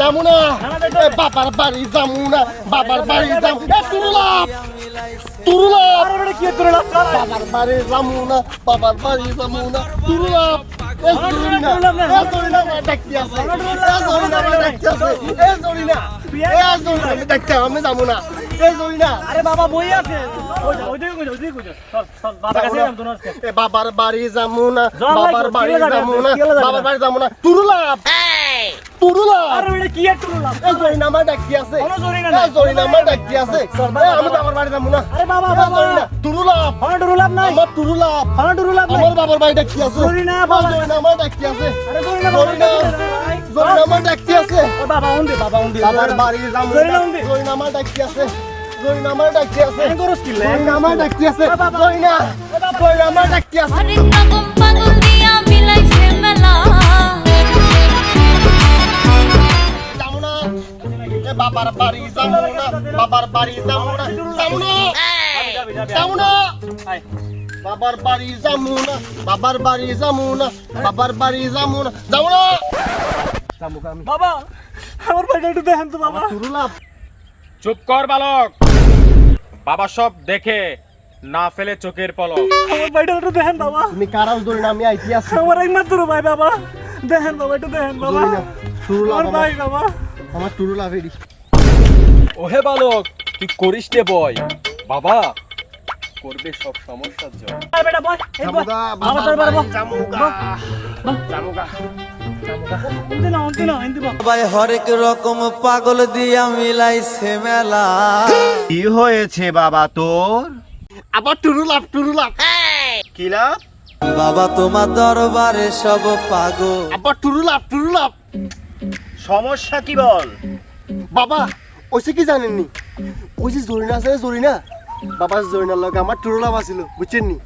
যামু না এ বাবার বাড়ি যামু না বাবার বাড়ি এ তুরুলাপ তুরুলাপ বাবার বাড়ি যামু না বাবার বাড়ি যামু না তুরুলাপ আমি যামু না বাবার যাম তোর আজকে। এ বাবার বাড়ি না জল বাবার বাড়ি না কিলো বাবার বাড়ি যামু না তুরুলাপ তুরুলাপ আরে কি? এই ডাকি আছে। কোনো এই। জরিনা আমার ডাকি আছে। এই আমি তো আমার বাড়ি যাব না। আরে বাবা, বাবা। জরিনা তুরুলাপ ফোনে ডুরুলাম আমার তুরুলাপ ফোনে ডুরুলাম নাই। আমার বাবার বাড়ি ডাকি আছে। বাবা। আমার ডাকি আছে। আরে জরিনা, জরিনা ভাই। জরিনা আমার ডাকি আছে। বাবা, উন্দি, বাবা, উন্দি। বাবার বাড়ি যাব উন্দি। ডাকি আছে। ডাকি আমি কি লে? বাবার বাড়ি যাব না বাবার বাড়ি যাব না যাব না যাবি, বাবার বাড়ি যাব না বাবার বাড়ি যাব না বাবার বাড়ি যাব না যাব না বাবা, আমার ভাইটা একটু দেখেন তো বাবা। চুপ কর বালক বাবা সব দেখে না ফেলে চোখের পলক আমার ভাইটা একটু দেখেন বাবা। তুমি কারাও ধরে না আমি আইতি আছি আমার একমাত্র ভাই বাবা। দেখেন বাবা, একটু দেখেন বাবা। আমার ভাই বাবা। আমার তুরুলাপ এডি ওহে বালক তুই করিস নে বয়। বাবা করবে সব সমস্যার জয় আয় বেটা, বয়, এই বয়। বাবা, তোর জামুগা। জামুগা। হরেক রকম পাগল দিয়া মিলাইছে মেলা। কি হয়েছে বাবা তোর? আবার তুরুলাপ তুরুলাপ কিলা বাবা তোমার দরবারে সব পাগল। আবার তুরুলাপ তুরুলাপ সমস্যা কি বল? বাবা ওইসে কি জানেননি? ওই যে জরিনা আছে জরিনা। বাবা জরিনার লগে আমার টুরুলাপ আছিল বুঝছেন নি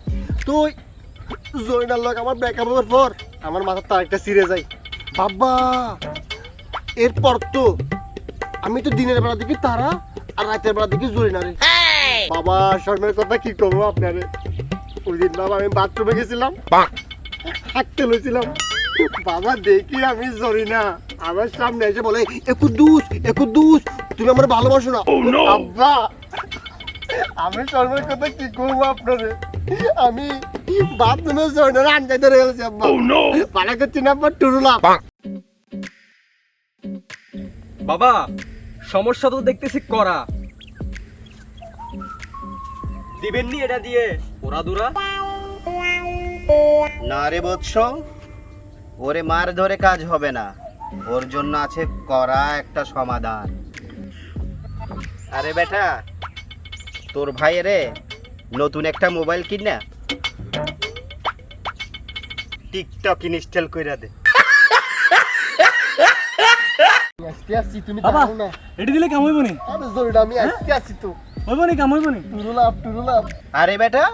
তো জরিনার লগে আমার ব্রেকআপ হওয়ার পর আমার মাথার তারিখটা ছিঁড়ে যায়। বাবা এরপর তো আমি তো দিনের বেলা দেখি তারা আর রাতের বেলা দেখি জরিনারে বাবা শর্মের কথা কি করব আপনারে? ওই দিন বাবা আমি বাথরুমে গেছিলাম। হাঁটতে লইছিলাম। বাবা দেখি আমি জরিনা। আমার সামনে এসে বলে একু দুস একু দুস তুমি আমার ভালোবাসো না। আব্বা আমি শর্মের কথা কি করব আপনারে আমি বাথরুমে ধরে গেছি আব্বা। পালা করছি না আব্বা টুরুলাম বাবা সমস্যা তো দেখতেছি করা দিবেননি এটা দিয়ে? ওরা দুরা? না রে বৎস ওরে মার ধরে কাজ হবে না। ওর জন্য আছে করা একটা সমাধান আরে বেটা তোর ভাই রে নতুন একটা মোবাইল কিনা টিকটক ইনস্টল কইরা দে আজকে আসছি তুমি বাবা। এটি দিলে কাম হইব নি? আমি জরিনা আমি আজকে আসছি তো হইব নি, কাম হইব নি? টুরুলাম টুরুলাম আরে বেটা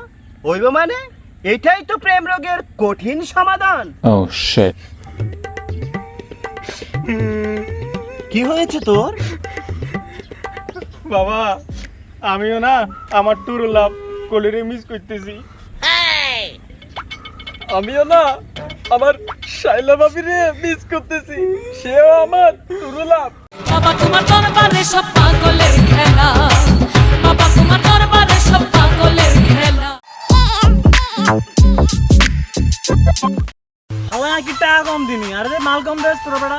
হইব মানে এটাই তো প্রেম রোগের কঠিন সমাধান Oh shit. কি হয়েছে তোর? বাবা আমিও না আমার টুর লাভ কলিরে মিস করতেছি। আমিও না আমার শাইলা বাবিরে মিস করতেছি। সেও আমার তুরুলাম বাবা তোমার দরবারে সব পাগলের খেলা। বাবা তোমার দরবারে সব পাগলের খেলা। হালা কি টাকা কম দিনি? আরে মাল কম দেস তোর বেটা।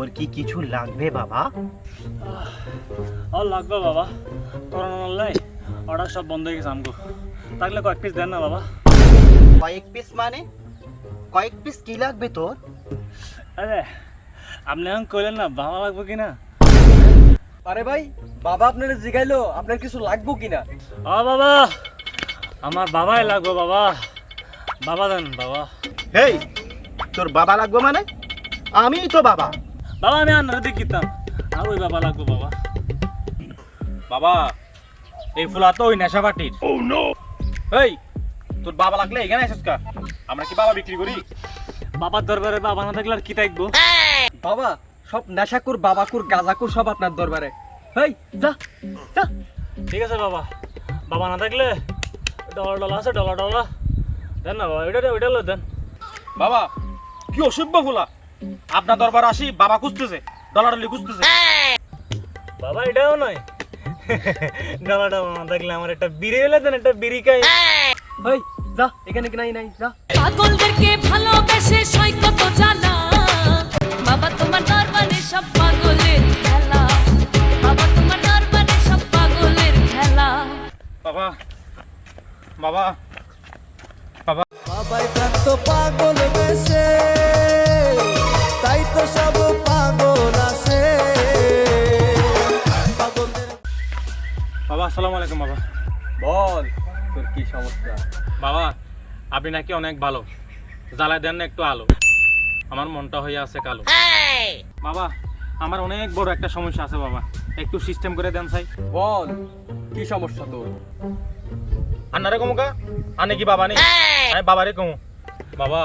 তোর কি কিছু লাগবে বাবা? আর লাগবে বাবা। তোর লাই অর্ডার সব বন্ধ হয়ে গেছে আমগো। থাকলে কয়েক পিস দেন না বাবা। কয়েক পিস মানে? কয়েক পিস কি লাগবে তোর? আরে আপনি এখন কইলেন না বাবা লাগবে কি না আরে ভাই বাবা আপনার জিগাইলো আপনার কিছু লাগবো কিনা? ও বাবা! আমার বাবাই লাগবে বাবা। বাবা দেন বাবা। হেই তোর বাবা লাগবে মানে? আমিই তো বাবা। বাবা আমি আন্নারে দেখিতাম আর ওই বাবা লাগবো বাবা। বাবা এই ফুলা তো ওই নেশা পাটির এই তোর বাবা লাগলে এখানে এসেছ কা? আমরা কি বাবা বিক্রি করি? বাবার দরবারে বাবা না থাকলে আর কি থাকব? বাবা সব নেশাকুর বাবাকুর গাজাকুর সব আপনার দরবারে। হেই যা যা। ঠিক আছে বাবা। বাবা না থাকলে ডলার ডলার আছে ডলার ডলার দেন না বাবা ওইটা ওইটা দেন। বাবা কি অসভ্য ফুলা। আপনার দরবার আসি বাবা খুঁজতেছে ডলার ডলি খুঁজতেছে। বাবা এটাও নয়। ডলার ডলার না থাকলে আমার একটা বিড়ি এলে দেন একটা বিড়ি খাই। হেই যা এখানে কি নাই নাই যা। পাগলদেরকে ভালোবেসে সৈকত জানা। বাবা তোমার দরবারে সব পাগলের খেলা। বাবা তোমার দরবারে সব পাগলের খেলা। বাবা বাবা বাবাই থাকতো পাগল বেশে তাই তো সব পাগল আছে। বাবা আসসালামু আলাইকুম বাবা। বল তোর কি সমস্যা? বাবা আপনি নাকি অনেক ভালো। জ্বালায় দেন না একটু আলো। আমার মনটা হয়ে আছে কালো। বাবা আমার অনেক বড় একটা সমস্যা আছে বাবা। একটু সিস্টেম করে দেন চাই বল কি সমস্যা তোর? আন্নারে কমু কা আনে কি বাবা নেই? আমি বাবারে কমু। বাবা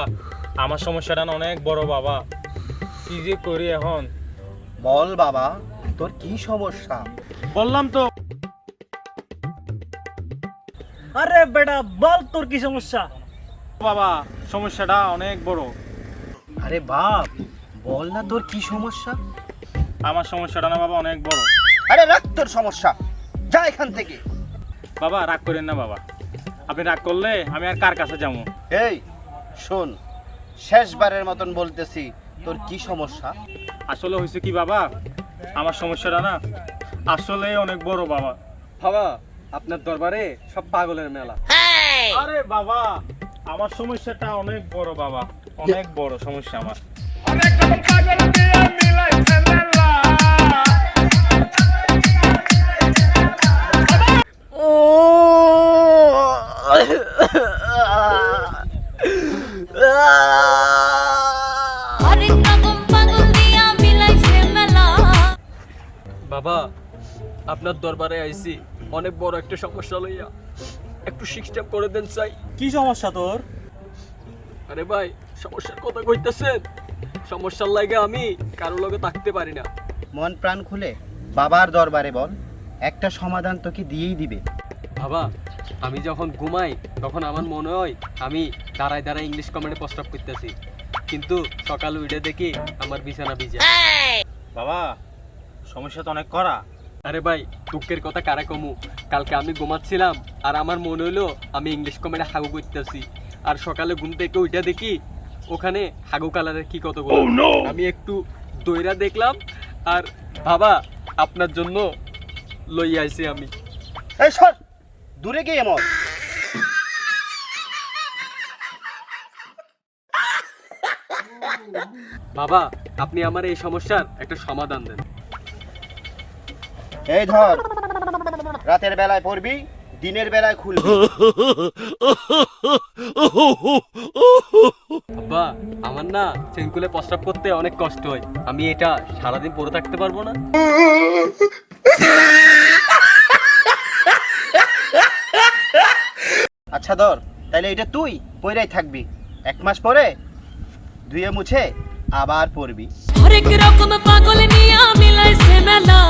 আমার সমস্যাটা না অনেক বড় বাবা। কি যে করি এখন? বল বাবা তোর কি সমস্যা? বললাম তো। আরে বেটা বল তোর কি সমস্যা? বাবা সমস্যাটা অনেক বড়। আরে বাপ বল না তোর কি সমস্যা? আমার সমস্যাটা না বাবা অনেক বড়। আরে রাখ তোর সমস্যা যা এখান থেকে। বাবা রাগ করেন না বাবা। আপনি রাগ করলে আমি আর কার কাছে যাব? এই শোন শেষবারের মতন বলতেছি তোর কি সমস্যা? আসলে হয়েছে কি বাবা? আমার সমস্যাটা না আসলে অনেক বড় বাবা। বাবা আপনার দরবারে সব পাগলের মেলা। আরে বাবা আমার সমস্যাটা অনেক বড় বাবা। অনেক বড় সমস্যা আমার। অনেক পাগল দিয়া হরেক আপনার দরবারে আইছি। অনেক বড় একটা সমস্যা লইয়া। একটু সিস্টেম করে দেন চাই। কি সমস্যা তোর? আরে ভাই সমস্যার কথা কইতেছেন। সমস্যার লাগে আমি কারও লগে থাকতে পারি না। মন প্রাণ খুলে বাবার দরবারে বল। একটা সমাধান তোকে দিয়েই দিবে। বাবা আমি যখন ঘুমাই তখন আমার মনে হয় আমি দাঁড়ায় দাঁড়ায় ইংলিশ কমেন্টে প্রস্তাব করতেছি। কিন্তু সকাল উঠে দেখি আমার বিছানা ভিজা বাবা সমস্যা তো অনেক করা আরে ভাই দুঃখের কথা কারে কমু? কালকে আমি ঘুমাচ্ছিলাম আর আমার মনে হলো আমি ইংলিশ কমেন্টে হাগু করতেছি। আর সকালে ঘুম থেকে উঠে দেখি ওখানে হাগু কালারের কি কত আমি একটু দইরা দেখলাম আর বাবা আপনার জন্য লই আইছি আমি। এই সর দূরে গিয়ে মত বাবা আপনি আমার এই সমস্যার একটা সমাধান দেন। এই ধর রাতের বেলায় পড়বি দিনের বেলায় খুলবি। বাবা আমার না চেনকুলে প্রস্রাব করতে অনেক কষ্ট হয়। আমি এটা সারাদিন পরে থাকতে পারব না। আচ্ছা ধর তাহলে এটা তুই পইরাই থাকবি। এক মাস পরে ধুয়ে মুছে আবার পড়বি। হরেক রকম পাগল নিয়া মিলাইছে মেলা।